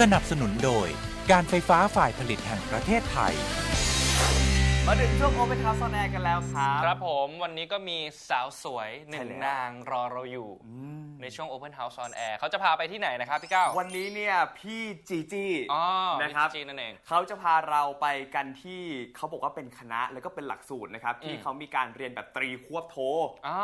สนับสนุนโดยการไฟฟ้าฝ่ายผลิตแห่งประเทศไทย มาถึงช่วงโอเปนทาวน์ซอนแอร์กันแล้วครับ ครับผมวันนี้ก็มีสาวสวยหนึ่งใช่แล้ว นางรอเราอยู่ ในช่วง Open House on Air เขาจะพาไปที่ไหนนะครับพี่ก้าววันนี้เนี่ยพี่จีจี้อ๋อนะครับ พี่จีนั่นเอง เขาจะพาเราไปกันที่เขาบอกว่าเป็นคณะแล้วก็เป็นหลักสูตรนะครับ ที่อืม เขามีการเรียนแบบตรีควบโท อ๋อ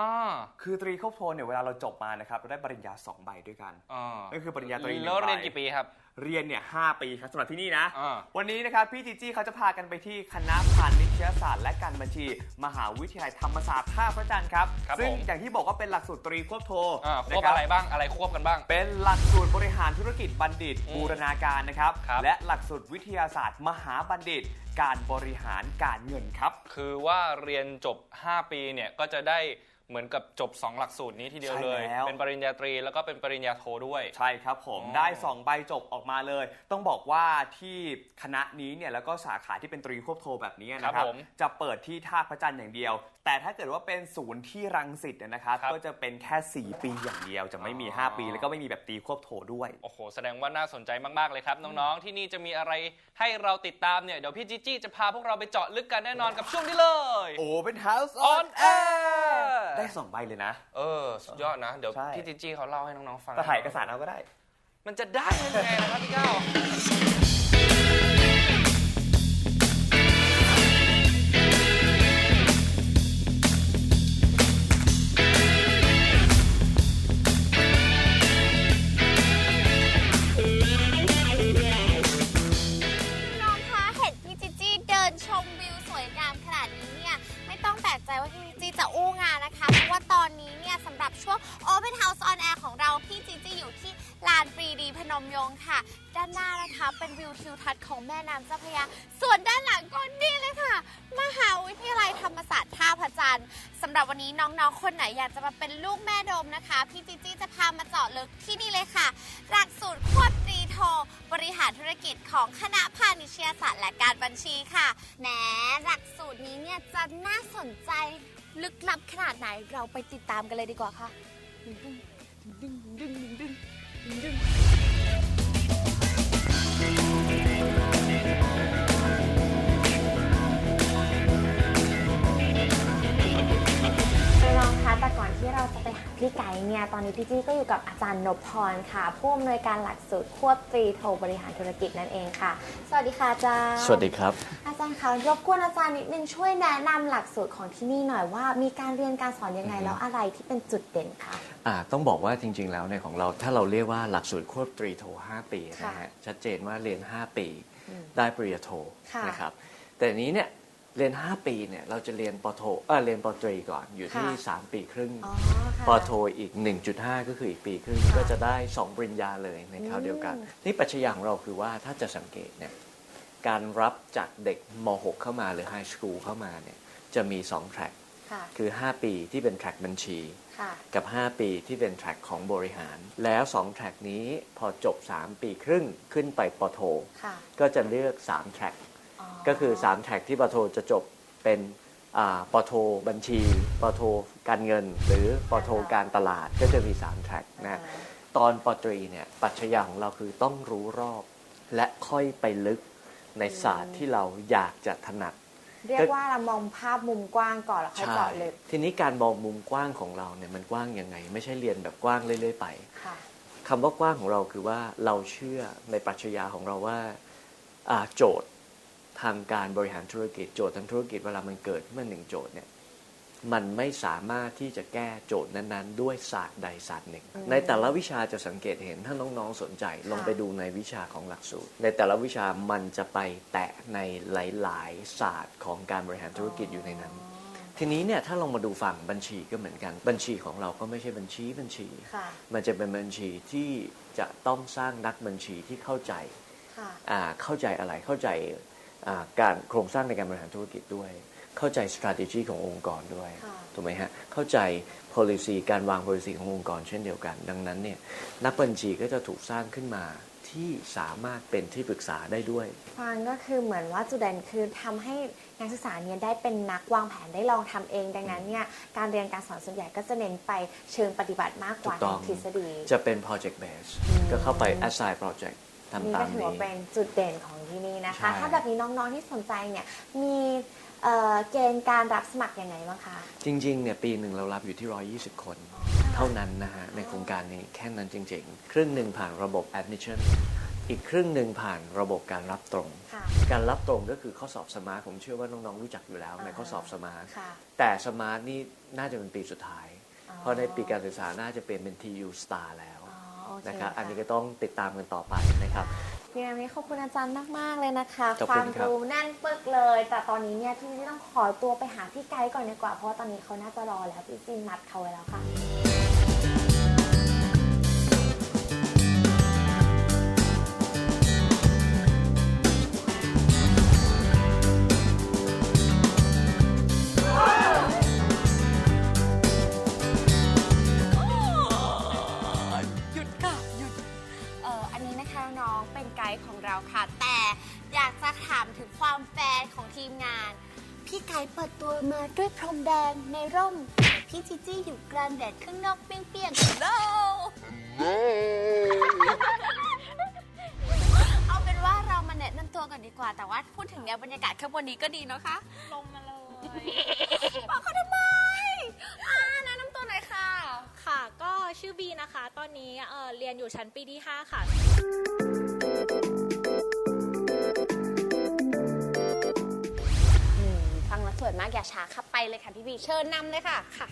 คือตรีควบโทเนี่ยเวลาเราจบมานะครับเราได้ปริญญาสองใบด้วยกัน อ๋อก็คือปริญญาตรีหนึ่งแล้วเรียนใบ กี่ปีครับ เรียนเนี่ยหปีครับสำหรับที่นี่นะ อ่า วันนี้นะครับพี่จีจี้เขาจะพากันไปที่คณะพาณิชยศาสตร์และการบัญชี มหาวิทยาลัยธรรมศาสตร์ท่าพระจันทร์ครับ ครับซึ่งผม อย่างที่บอกว่าเป็นหลักสูตรตรีควบโทอ่าควบนะอะไรบ้างอะไรควบกันบ้าง เป็นหลักสูตรบริหารธุรกิจบัณฑิต อืมบูรณาการนะครับ ครับ และหลักสูตรวิทยาศาสตร์ มหาบัณฑิต การบริหารการเงินครับ คือว่าเรียนจบ 5 ปีเนี่ยก็จะได้ เหมือนกับจบ 2 หลักสูตรนี้ทีเดียวเลย ใช่แล้ว เป็นปริญญาตรีแล้วก็เป็นปริญญาโทด้วย ใช่ครับผมอ๋อได้ 2 ใบจบออกมาเลย ต้องบอกว่าที่คณะนี้เนี่ยแล้วก็สาขาที่เป็นตรีควบโทแบบนี้นะคครัรับบผมจะเปิดที่ท่าพระจันทร์อย่างเดียว แต่ถ้าเกิดว่าเป็นศูนย์ที่รังสิตเนยนะครับครับก็จะเป็นแค่ 4 ปีอย่างเดียว จะไม่มี อ๋อ 5 ปี แล้วก็ไม่มีแบบตรีควบโทด้วย โอ้โห แสดงว่าน่าสนใจมาก ๆ เลยครับ น้อง ๆ ที่นี่จะมีอะไรให้เราติดตามเนี่ย เดี๋ยวพี่จิจี้จะพาพวกเราไปเจาะลึกกันแน่นอนกับช่วงนี้เลยโอ้เป็น House On Air ได้2ใบเลยนะ เออ สุดยอดนะ เดี๋ยวใช่ พี่จิจี้เขาเล่าให้น้องๆฟังแต่ถ่ายเอกสารเอาก็ได้ มันจะได้ยังไงนะครับพี่ก้าวน้องคะเห็นพี่จิจี้เดินชมวิวสวยงามขนาดนี้ ปลกใจว่าพี่จีจะอู้งานนะคะ เพราะว่าตอนนี้เนี่ยสำหรับช่วง Open House on Air ของเราพี่จิจี้อยู่ที่ลานปรีดีพนมยงค์ค่ะ ด้านหน้านะคะเป็นวิวทิวทัศน์ของแม่น้ำเจ้าพระยา ส่วนด้านหลังก็นี่เลยค่ะ มหาวิทยาลัยธรรมศาสตร์ท่าพระจันทร์สำหรับวันนี้น้องๆ คนไหนอยากจะมาเป็นลูกแม่โดมนะคะ พี่จิจี้จะพามาเจาะลึกที่นี่เลยค่ะ หลักสูตรควบ โท บริหารธุรกิจของคณะพาณิชยศาสตร์และการบัญชีค่ะแหมหลักสูตรนี้เนี่ยจะน่าสนใจลึกลับขนาดไหนเราไปติดตามกันเลยดีกว่าค่ะดึงดึงดึงดึงดึงดึงดึง พี่ไก่เนี่ยตอนนี้พี่จี้ก็อยู่กับอาจารย์นพพรค่ะ ผู้อำนวยการหลักสูตรควบตรีโทบริหารธุรกิจนั่นเองค่ะ สวัสดีค่ะอาจารย์สวัสดีครับ อาจารย์คะรบกวนอาจารย์นิดนึงช่วยแนะนำหลักสูตรของที่นี่หน่อยว่า มีการเรียนการสอนยังไงอือฮึแล้วอะไรที่เป็นจุดเด่นคะอ่าต้องบอกว่าจริง ๆ แล้วในยของเราถ้าเราเรียกว่าหลักสูตรควบตรีโท 5 ปีนะค่ะฮะชัดเจนว่าเรียน 5 ปีอืมได้ปริญญาโทค่ะนะครับแต่อันนี้เนี่ย เรียน 5 ปีเนี่ยเราจะเรียนปโทเออเรียนปตรีก่อนอยู่ที่ ค่ะ3 ปีครึ่งอ๋อค่ะปโทอีก 1.5 ก็คืออีกปีครึ่ง ค่ะก็จะได้ 2 ปริญญาเลยในคราวเดียวกัน อืม นี่ปรัชญาของเราคือว่าถ้าจะสังเกตเนี่ยการรับจากเด็กม .6 เข้ามาหรือไฮสคูลเข้ามาเนี่ยจะมี2แทร็กค่ะ คือ 5 ปีที่เป็นแทร็กบัญชี ค่ะ กับ 5 ปีที่เป็นแทร็กของบริหาร แล้ว2แทร็กนี้พอจบ 3 ปีครึ่งขึ้นไปปโท ค่ะ ก็จะเลือก3แทร็ก ก็คือ 3 แทร็กที่ปโทจะจบเป็นอ่าปโทบัญชีปโทการเงิน หรือปโทการตลาดก็จะมี 3 แทร็กนะตอนปตรีเนี่ยปรัชญาของเราคือต้องรู้รอบ และค่อยไปลึกในศาสตร์ที่เราอยากจะถนัด เรียกว่าเรามองภาพมุมกว้างก่อนแล้วค่อยเจาะลึกทีนี้การมองมุมกว้างของเราเนี่ยมันกว้างยังไง ไม่ใช่เรียนแบบกว้างเรื่อยๆไปค่ะคำว่ากว้างของเราคือว่าเราเชื่อในปรัชญาของเราว่าอ่าโจทย์ ทางการบริหารธุรกิจโจทย์ทางธุรกิจเวลามันเกิดเมื่อหนึ่งโจทย์เนี่ยมันไม่สามารถที่จะแก้โจทย์นั้นๆ ด้วยศาสตร์ใดศาสตร์หนึ่งอืมในแต่ละวิชาจะสังเกตเห็นถ้าน้องๆสนใจลองไปดูในวิชาของหลักสูตร ในแต่ละวิชามันจะไปแตะในหลายๆศาสตร์ของการบริหารธุรกิจอยู่ในนั้น ทีนี้เนี่ยถ้าลองมาดูฝั่งบัญชีก็เหมือนกัน บัญชีของเราก็ไม่ใช่บัญชีบัญชีค่ะมันจะเป็นบัญชีที่จะต้องสร้างนักบัญชีที่เข้าใจค่ะอ่าเข้าใจอะไรเข้าใจอ่า การโครงสร้างในการบริหารธุรกิจด้วย เข้าใจ strategy ขององค์กรด้วยค่ะถูกไหมฮะเข้าใจ policy การวาง policy ขององค์กรเช่นเดียวกัน ดังนั้นเนี่ยนักบัญชีก็จะถูกสร้างขึ้นมาที่สามารถเป็นที่ปรึกษาได้ด้วยฟังก็คือเหมือนว่าจุดเด่นคือทำให้นักศึกษาเนี่ยได้เป็นนักวางแผนได้ลองทำเอง ดังนั้นเนี่ยการเรียนการสอนส่วนใหญ่ก็จะเน้นไปเชิงปฏิบัติมากกว่าถูกต้องทางทฤษฎี จะเป็น project base อืมก็เข้าไป assign project ทำนี่ตาก็มถือนี้ว่าเป็นจุดเด่นของที่นี่นะคะ ใช่ ถ้าแบบนี้น้องๆที่สนใจเนี่ยมีเอ่อเกณฑ์การรับสมัครยังไงบ้างคะ จริงๆเนี่ยปีหนึ่งเรารับอยู่ที่ 120 คน เท่านั้นนะฮะ ในโครงการนี้แค่นั้นจริงๆ ครึ่งหนึ่งผ่านระบบ admission อีกครึ่งหนึ่งผ่านระบบการรับตรง ค่ะ การรับตรงก็คือข้อสอบสมาร์ทผมเชื่อว่าน้องๆรู้จักอยู่แล้วในข้อสอบสมาร์ทค่ะแต่สมาร์ทนี่น่าจะเป็นปีสุดท้ายอ๋อเพราะในปีการศึกษาน่าจะเปลี่ยนเป็น TU Star แล้วอ๋อโอเค นะครับอันนี้ค่ะก็ต้องติดตามกันต่อไปนะครับพี่แอมนี่ขอบคุณอาจารย์มาก ๆ เลยนะคะ ขอบควาคุมณครับ รู้แน่นปึกเลย แต่ตอนนี้เนี่ยพี่ที่ต้องขอตัวไปหาพี่ไกด์ก่อนดีกว่า เพราะว่าตอนนี้เขาน่าจะรอแล้วพี่จินนัดเขาไว้แล้วค่ะ ด์ของเราค่ะ แต่อยากจะถามถึงความแฟนของทีมงาน พี่ไกด์เปิดตัวมาด้วยพรมแดงในร่มแต่พี่จีจี้อยู่กลางแดดข้างนอกเปรี้ยงๆ no เอาเป็นว่าเรามาแนะนำตัวกันดีกว่า แต่ว่าพูดถึงเนี้ยบรรยากาศข้างบนนี้ก็ดีเนาะคะลงมาเลย บอกเขาทำไมอ่าแนะนำตัวหน่อยค่ะ ค่ะ ก็ชื่อบีนะคะ ตอนนี้เอ่อเรียนอยู่ชั้นปีที่ 5 ค่ะอืม ฟังแล้วสวยมากอย่าช้าขับไปเลยค่ะพี่บีเชิญนำเลยค่ะค่ะ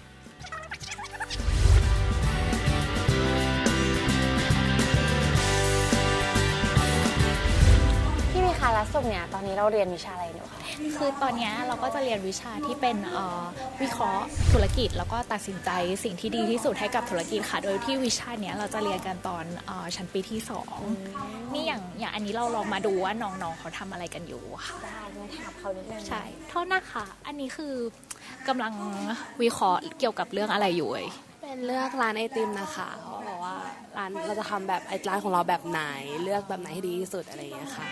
พี่บีคะแล้วสุดเนี่ยตอนนี้เราเรียนวิชาอะไรอยู่คะ คือตอนเนี้ยเราก็จะเรียนวิชาที่เป็นเอ่อวิเคราะห์ธุรกิจ แล้วก็ตัดสินใจสิ่งที่ดีที่สุดให้กับธุรกิจค่ะ โดยที่วิชาเนี้ยเราจะเรียนกันตอนเอ่อชั้นปีที่2นี่อย่างอย่างอันนี้เราลองมาดูว่าน้องๆเขาทำอะไรกันอยู่ค่ะ ได้งั้นถามเขานิดนึงใช่โทษนะคะ อันนี้คือกำลังวิเคราะห์เกี่ยวกับเรื่องอะไรอยู่เอ่ย เป็นเลือกร้านไอติมนะคะเขาบอกว่าร้านเราจะทำแบบไอร้านของเราแบบไหน เลือกแบบไหนให้ดีที่สุดอะไรอย่างเงี้ยค่ะ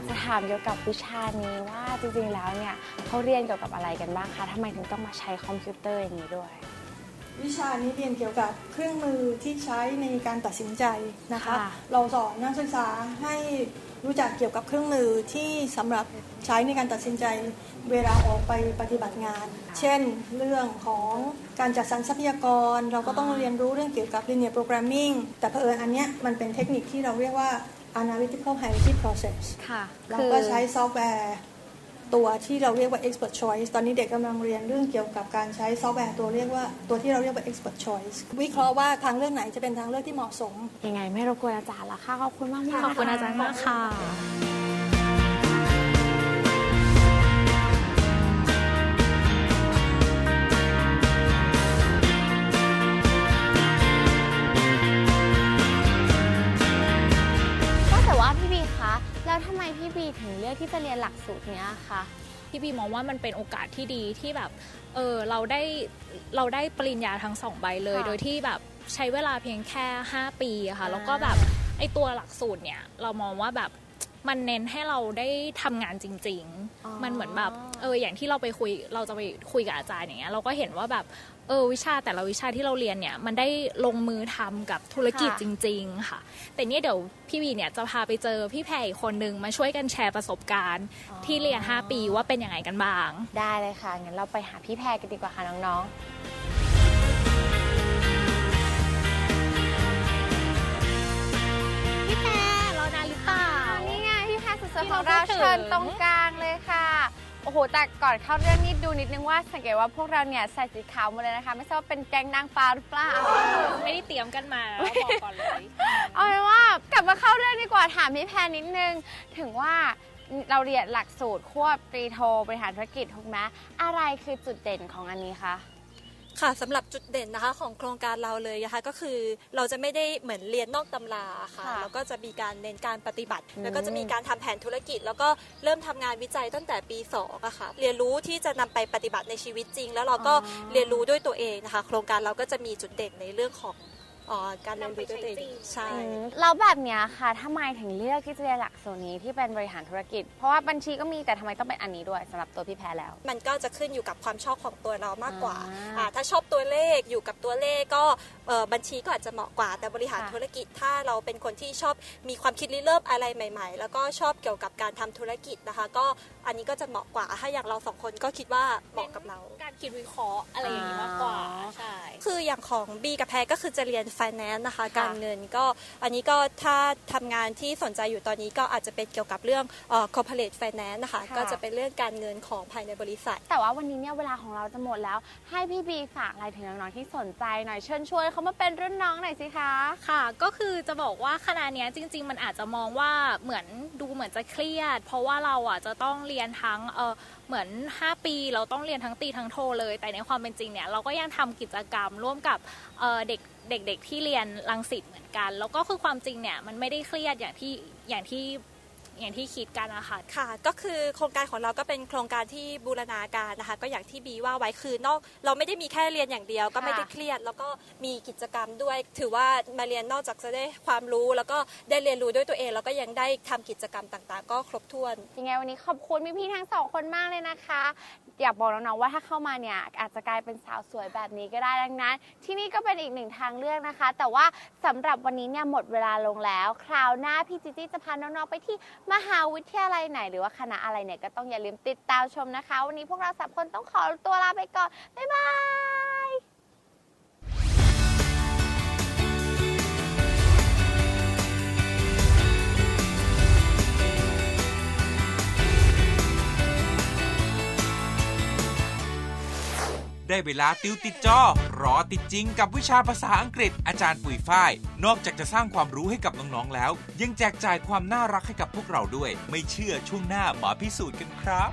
ากจะถามเกี่ยวกับวิชานี้ว่าจริงๆแล้วเนี่ยเขาเรียนเกี่ยวกับอะไรกันบ้างคะทำไมถึงต้องมาใช้คอมพิวเตอร์อย่างนี้ด้วย วิชานี้เรียนเกี่ยวกับเครื่องมือที่ใช้ในการตัดสินใจนะคะ ค่ะ เราสอนนักศึกษาให้รู้จักเกี่ยวกับเครื่องมือที่สำหรับใช้ในการตัดสินใจเวลาออกไปปฏิบัติงาน เช่น เรื่องของการจัดสรรทรัพยากร เราก็ต้องเรียนรู้เรื่องเกี่ยวกับ linear programming แต่เผอิญอันเนี้ยมันเป็นเทคนิคที่เราเรียกว่า analytical hierarchy process ค่ะเราก็ใช้ซอฟต์แวร์ตัวที่เราเรียกว่า expert choice ตอนนี้เด็กกำลังเรียนเรื่องเกี่ยวกับการใช้ซอฟต์แวร์ตัวเรียกว่าตัวที่เราเรียกว่า expert choice วิเคราะห์ว่าทางเลือกไหนจะเป็นทางเลือกที่เหมาะสม ยังไงไม่รบกวนอาจารย์ละค่ะ ขอบคุณมากๆขอบคุณอาจารย์มากค่ะ นี้ยคะพี่บีมองว่ามันเป็นโอกาสที่ดีที่แบบเออเราได้เราได้ปริญญาทั้งสองใบเลย ค่ะ โดยที่แบบใช้เวลาเพียงแค่ 5 ปีอะค่ะอ่าแล้วก็แบบไอตัวหลักสูตรเนี่ยเรามองว่าแบบมันเน้นให้เราได้ทำงานจริง ๆ มันเหมือนแบบเอออย่างที่เราไปคุยเราจะไปคุยกับอาจารย์อย่างเงี้ยเราก็เห็นว่าแบบ เออวิชาแต่ละวิชาที่เราเรียนเนี่ยมันได้ลงมือทำกับธุรกิจค่ะจริง ๆ ค่ะ แต่เนี่ยเดี๋ยวพี่บีเนี่ยจะพาไปเจอพี่แพรอีกคนนึงมาช่วยกันแชร์ประสบการณ์ ที่เรียน 5 ปีว่าเป็นยังไงกันบ้าง ได้เลยค่ะงั้นเราไปหาพี่แพรกันดีกว่าค่ะน้องๆพี่แพรรอนานหรือเปล่านี่ไงพี่แพรสุดที่ๆของเราเราพูดถึงเชิญตรงกลางเลยค่ะ โอ้โห แต่ก่อนเข้าเรื่องนี้ดูนิดนึงว่าสังเกตว่าพวกเราเนี่ยใส่สีขาวหมดเลยนะคะ ไม่ทราบว่าเป็นแก๊งนางฟ้าหรือเปล่า ไม่ได้เตรียมกันมานะบอกก่อนเลย เอาเป็นว่ากลับมาเข้าเรื่องดีกว่าถามพี่แพรนิดนึง ถึงว่าเราเรียนหลักสูตรควบตรีโทบริหารธุรกิจถูกไหมอะไรคือจุดเด่นของอันนี้คะ ค่ะสำหรับจุดเด่นนะคะของโครงการเราเลยนะคะก็คือเราจะไม่ได้เหมือนเรียนนอกตำราค่ะค่ะแล้วก็จะมีการเน้นการปฏิบัติ อืม แล้วก็จะมีการทำแผนธุรกิจ แล้วก็เริ่มทำงานวิจัยตั้งแต่ปี2อะค่ะเรียนรู้ที่จะนำไปปฏิบัติในชีวิตจริง แล้วเราก็เรียนรู้ด้วยตัวเองนะคะ โครงการเราก็จะมีจุดเด่นในเรื่องของเอ่อการเรียนรู้ด้วยตัวเองใช่แล้วแบบเนี้ยค่ะทำไมถึงเลือกที่จะเรียนหลักสูตรนี้ที่เป็นบริหารธุรกิจ เพราะว่าบัญชีก็มีแต่ทำไมต้องเป็นอันนี้ด้วยสำหรับตัวพี่แพรแล้ว มันก็จะขึ้นอยู่กับความชอบของตัวเรามากกว่าอ่าอ่าถ้าชอบตัวเลขอยู่กับตัวเลขก็เอ่อบัญชีก็อาจจะเหมาะกว่า แต่บริหารค่ะ ธุรกิจถ้าเราเป็นคนที่ชอบมีความคิดริเริ่มอะไรใหม่ ๆ แล้วก็ชอบเกี่ยวกับการทำธุรกิจนะคะ ก็อันนี้ก็จะเหมาะกว่าถ้าอย่างเราสองคนก็คิดว่าเหมาะกับเรา การคิดวิเคราะห์อะไรอย่างนี้มากกว่าใช่คืออย่างของ B กับแพรก็คือจะเรียน finance นะคะ การเงินก็อันนี้ก็ถ้าทำงานที่สนใจอยู่ตอนนี้ก็อาจจะเป็นเกี่ยวกับเรื่องเอ่อ corporate finance นะคะค่ะก็จะเป็นเรื่องการเงินของภายในบริษัท แต่ว่าวันนี้เนี่ยเวลาของเราจะหมดแล้ว ให้พี่บีฝากอะไรถึงน้องๆที่สนใจหน่อยเชิญชวนเขามาเป็นรุ่นน้องหน่อยสิคะค่ะ ก็คือจะบอกว่าคณะเนี้ยจริง ๆ มันอาจจะมองว่าเหมือนดูเหมือนจะเครียด เพราะว่าเราอะจะต้องเรียนทั้งเออเหมือน 5 ปี เราต้องเรียนทั้งตีทั้งโทเลย แต่ในความเป็นจริงเนี่ยเราก็ยังทำกิจกรรมร่วมกับเอ่อเด็กเด็กๆที่เรียนรังสิตเหมือนกัน แล้วก็คือความจริงเนี่ยมันไม่ได้เครียดอย่างที่อย่างที่อย่างที่คิดกันนะคะค่ะ ก็คือโครงการของเราก็เป็นโครงการที่บูรณาการนะคะ ก็อย่างที่บีว่าไว้คือนอก เราไม่ได้มีแค่เรียนอย่างเดียว ก็ไม่ได้เครียด แล้วก็มีกิจกรรมด้วย ถือว่ามาเรียนนอกจากจะได้ความรู้ แล้วก็ได้เรียนรู้ด้วยตัวเอง แล้วก็ยังได้ทำกิจกรรมต่างๆ ก็ครบถ้วนยังไงวันนี้ขอบคุณพี่ๆทั้งสองคนมากเลยนะคะ อยากบอกน้องๆว่าถ้าเข้ามาเนี่ยอาจจะกลายเป็นสาวสวยแบบนี้ก็ได้ดังนั้น ที่นี่ก็เป็นอีกหนึ่งทางเลือกนะคะ แต่ว่าสำหรับวันนี้เนี่ยหมดเวลาลงแล้ว คราวหน้าพี่จิจี้จะพาน้องๆไปที่มหาวิทยาลัยไหน หรือว่าคณะอะไรเนี่ยก็ต้องอย่าลืมติดตามชมนะคะ วันนี้พวกเราสามคนต้องขอตัวลาไปก่อนบ๊ายบาย ได้เวลาติวติดจอ รอติดจริงกับวิชาภาษาอังกฤษอาจารย์ปุ๋ยฝ้าย นอกจากจะสร้างความรู้ให้กับน้องๆแล้ว ยังแจกจ่ายความน่ารักให้กับพวกเราด้วย ไม่เชื่อช่วงหน้ามาพิสูจน์กันครับ